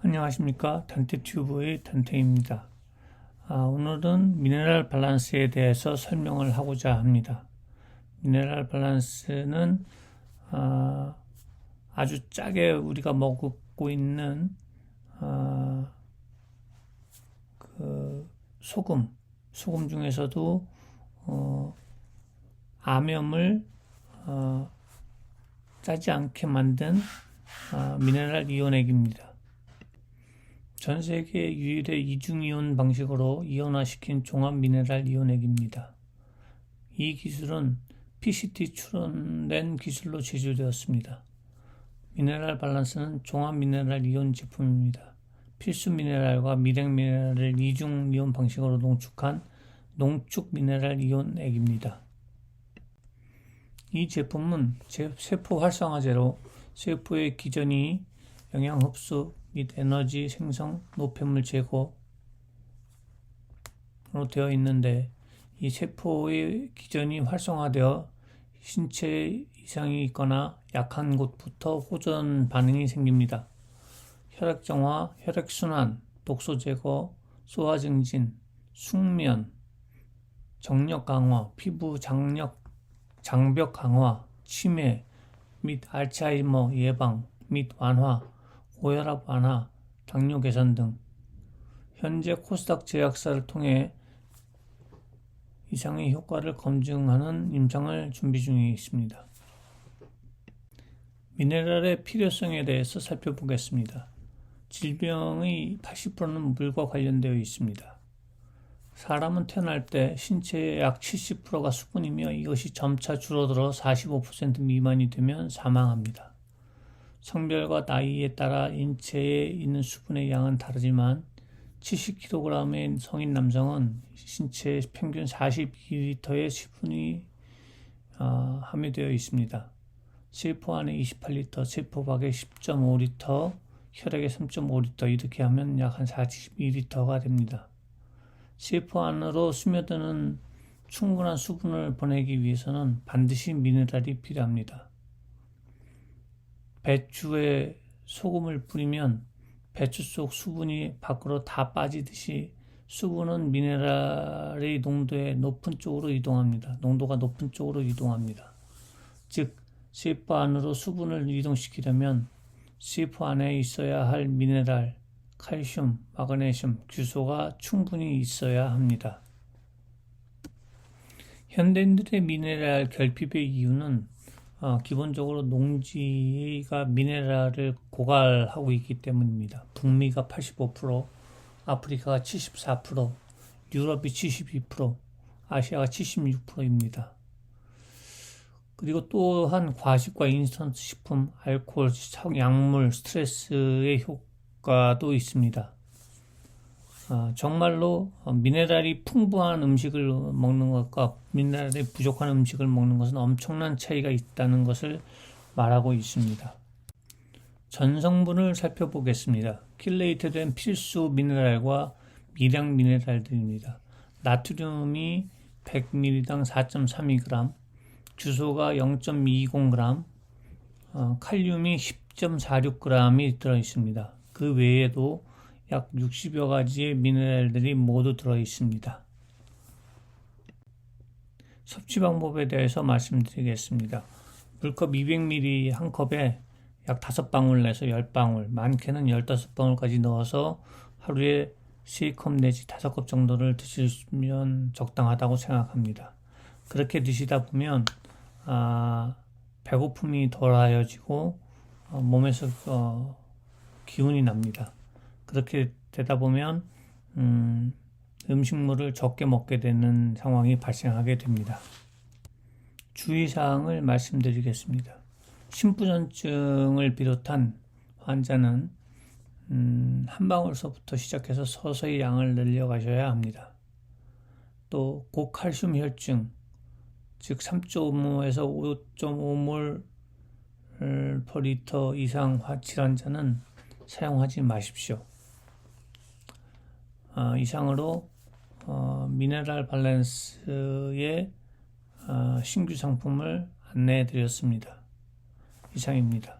안녕하십니까 단테튜브의 단테입니다. 아, 오늘은 미네랄 밸런스에 대해서 설명을 하고자 합니다. 미네랄 밸런스는 아, 주 짜게 우리가 먹고 있는 아, 그 소금, 소금 중에서도 어, 암염을 어, 짜지 않게 만든 아, 미네랄 이온액입니다. 전 세계 유일의 이중이온 방식으로 이온화시킨 종합 미네랄 이온액입니다. 이 기술은 PCT 출원된 기술로 제조되었습니다. 미네랄 밸런스는 종합 미네랄 이온 제품입니다. 필수 미네랄과 미량 미네랄을 이중 이온 방식으로 농축한 농축 미네랄 이온액입니다. 이 제품은 세포 활성화제로 세포의 기전이 영양 흡수, 및 에너지 생성, 노폐물 제거로 되어 있는데 이 세포의 기전이 활성화되어 신체 이상이 있거나 약한 곳부터 호전 반응이 생깁니다. 혈액 정화, 혈액 순환, 독소 제거, 소화 증진, 숙면, 정력 강화, 피부 장력, 장벽 강화, 치매 및 알츠하이머 예방 및 완화, 고혈압 완화, 당뇨 개선 등 현재 코스닥 제약사를 통해 이상의 효과를 검증하는 임상을 준비 중에 있습니다. 미네랄의 필요성에 대해서 살펴보겠습니다. 질병의 80%는 물과 관련되어 있습니다. 사람은 태어날 때 신체의 약 70%가 수분이며 이것이 점차 줄어들어 45% 미만이 되면 사망합니다. 성별과 나이에 따라 인체에 있는 수분의 양은 다르지만 70kg의 성인 남성은 신체 평균 42리터의 수분이 어, 함유되어 있습니다. 세포 안에 28리터, 세포 밖에 10.5리터, 혈액에 3.5리터 이렇게 하면 약 한 42리터가 됩니다. 세포 안으로 스며드는 충분한 수분을 보내기 위해서는 반드시 미네랄이 필요합니다. 배추에 소금을 뿌리면 배추 속 수분이 밖으로 다 빠지듯이 수분은 미네랄의 농도의 높은 쪽으로 이동합니다. 농도가 높은 쪽으로 이동합니다. 즉, 세포 안으로 수분을 이동시키려면 세포 안에 있어야 할 미네랄, 칼슘, 마그네슘, 규소가 충분히 있어야 합니다. 현대인들의 미네랄 결핍의 이유는 어, 기본적으로 농지가 미네랄을 고갈하고 있기 때문입니다. 북미가 85%, 아프리카가 74%, 유럽이 72%, 아시아가 76%입니다. 그리고 또한 과식과 인스턴트 식품, 알코올, 약물, 스트레스의 효과도 있습니다. 어, 정말로 미네랄이 풍부한 음식을 먹는 것과 미네랄이 부족한 음식을 먹는 것은 엄청난 차이가 있다는 것을 말하고 있습니다. 전성분을 살펴보겠습니다. 킬레이트된 필수 미네랄과 미량 미네랄들입니다. 나트륨이 100ml당 4.32g, 주소가 0.20g, 어, 칼륨이 10.46g이 들어 있습니다. 그 외에도 약 60여 가지의 미네랄들이 모두 들어 있습니다. 섭취 방법에 대해서 말씀드리겠습니다. 물컵 200ml 한 컵에 약 5방울 내서 10방울, 많게는 15방울까지 넣어서 하루에 3컵 내지 5컵 정도를 드시면 적당하다고 생각합니다. 그렇게 드시다 보면 아, 배고픔이 덜하여지고 어, 몸에서 어, 기운이 납니다. 그렇게 되다 보면 음, 음식물을 적게 먹게 되는 상황이 발생하게 됩니다. 주의사항을 말씀드리겠습니다. 심부전증을 비롯한 환자는 음, 한 방울서부터 시작해서 서서히 양을 늘려가셔야 합니다. 또 고칼슘 혈증, 즉 3.5에서 5.5몰 퍼 리터 이상 질환자는 사용하지 마십시오. 어, 이상으로 어, 미네랄 밸런스의 어, 신규 상품을 안내해 드렸습니다. 이상입니다.